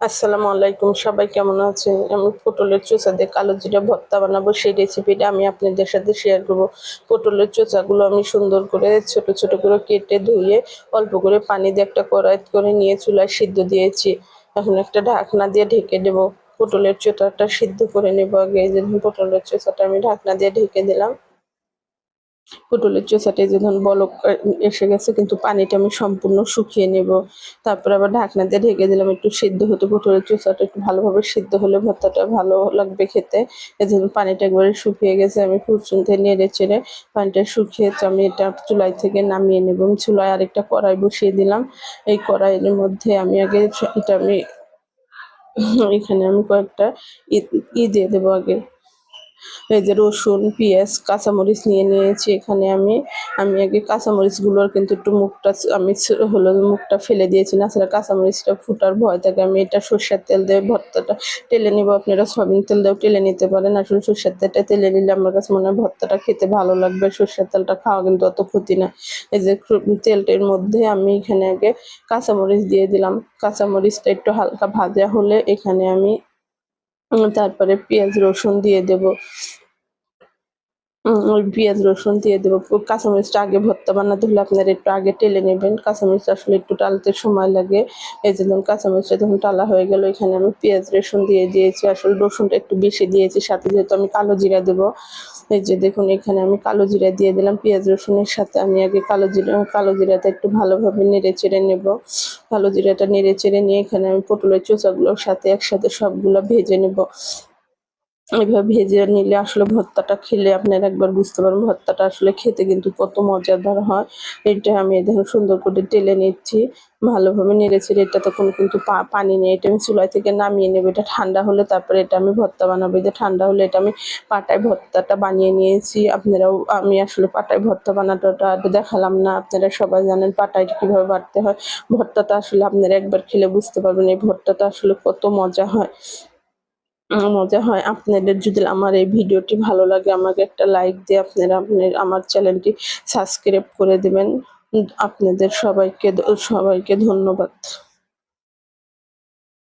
আসসালামু আলাইকুম, সবাই কেমন আছেন? আমি পটলের চোচা দিয়ে কালো জিরা ভর্তা বানাবো। সেই রেসিপিটা আমি আপনাদের সাথে শেয়ার করব। পটলের চোচাগুলো আমি সুন্দর করে ছোট ছোট করে কেটে ধুয়ে অল্প করে পানি দিয়ে একটা কড়াই করে নিয়ে চুলায় সিদ্ধ দিয়েছি। এখন একটা ঢাকনা দিয়ে ঢেকে দেবো। পটলের চোচাটা সিদ্ধ করে নেব আগে। এই যে পটলের চোচাটা আমি ঢাকনা দিয়ে ঢেকে দিলাম। পটলের চোষাটা যে ধরুন বলক এসে গেছে, কিন্তু পানিটা আমি সম্পূর্ণ শুকিয়ে নেব। তারপর আবার ঢাকনা দিয়ে ঢেকে দিলাম, একটু সিদ্ধ হতে পটলের চোষাটা একটু ভালোভাবে সিদ্ধ হলে ভর্তাটা ভালো লাগবে খেতে। এই জন্য পানিটা একবারে শুকিয়ে গেছে, আমি থেকে নেড়ে চেড়ে পানিটা শুকিয়েছে আমি এটা চুলাই থেকে নামিয়ে নেব। আমি চুলায় আরেকটা কড়াই বসিয়ে দিলাম। এই কড়াইয়ের মধ্যে আমি আগে এটা আমি, এখানে আমি কয়েকটা ই দিয়ে দেবো আগে। এই যে রসুন, পেঁয়াজ, কাঁচামরিচ নিয়ে নিয়েছি এখানে আমি। আমি আগে কাঁচামরিচগুলোর কিন্তু একটু মুখটা আমি হলো মুখটা ফেলে দিয়েছি, না সেটা কাঁচামরিচটা ফুটার ভয় থাকে। আমি এটা সর্ষের তেল দিয়ে ভর্তাটা টেলে নিব। আপনারা সয়াবিন তেল দিয়েও টেলে নিতে পারেন। আসলে সর্ষের তেলটা তেলে নিলে আমার কাছে মনে হয় ভর্তাটা খেতে ভালো লাগবে। সর্ষের তেলটা খাওয়া কিন্তু অত ক্ষতি না। এই যে তেলটার মধ্যে আমি এখানে আগে কাঁচামরিচ দিয়ে দিলাম। কাঁচামরিচটা একটু হালকা ভাজা হলে এখানে আমি তারপরে পেঁয়াজ রসুন দিয়ে দেব। পেঁয়াজ, রসুন দিয়ে দেবো। কাঁচামরিচটা আগে ভর্তা বানাতে হলে আপনারা একটু আগে টেলে নেবেন। কাঁচামরিচটা আসলে একটু টালতে সময় লাগে। এই যে ধরুন কাঁচামরিচটা যখন টালা হয়ে গেল, এখানে আমি পেঁয়াজ, রসুন দিয়ে দিয়েছি। আসলে রসুনটা একটু বেশি দিয়েছি, সাথে যেহেতু আমি কালো জিরা দেবো। এই যে দেখুন, এখানে আমি কালো জিরা দিয়ে দিলাম। পেঁয়াজ, রসুনের সাথে আমি আগে কালো জিরা, কালো জিরাটা একটু ভালোভাবে নেড়ে চেড়ে নেব। কালো জিরাটা নেড়ে চেড়ে নিয়ে এখানে আমি পটলের চোচাগুলোর সাথে একসাথে সবগুলো ভেজে নেব। এভাবে ভেজে নিলে আসলে ভর্তাটা খেলে আপনারা একবার বুঝতে পারবেন, ভর্তাটা আসলে খেতে কিন্তু কত মজাদার হয়। এটা আমি দেখুন সুন্দর করে টেলে নিচ্ছি, ভালোভাবে নেড়েছি এটা তখন কিন্তু পানি নেই। এটা আমি চুলাই থেকে নামিয়ে নেব, এটা ঠান্ডা হলে তারপরে এটা আমি ভর্তা বানাবো। এটা ঠান্ডা হলে এটা আমি পাটায় ভর্তাটা বানিয়ে নিয়েছি। আপনারাও, আমি আসলে পাটায় ভর্তা বানানোটা দেখালাম না, আপনারা সবাই জানেন পাটায় কীভাবে বাড়তে হয়। ভর্তাটা আসলে আপনারা একবার খেলে বুঝতে পারবেন, এই ভর্তাটা আসলে কত মজা হয়। মজা হয়। আপনাদের যদি আমার এই ভিডিওটি ভালো লাগে, আমাকে একটা লাইক দিয়ে আপনারা আপনার আমার চ্যানেলটি সাবস্ক্রাইব করে দেবেন। আপনাদের সবাইকে সবাইকে ধন্যবাদ।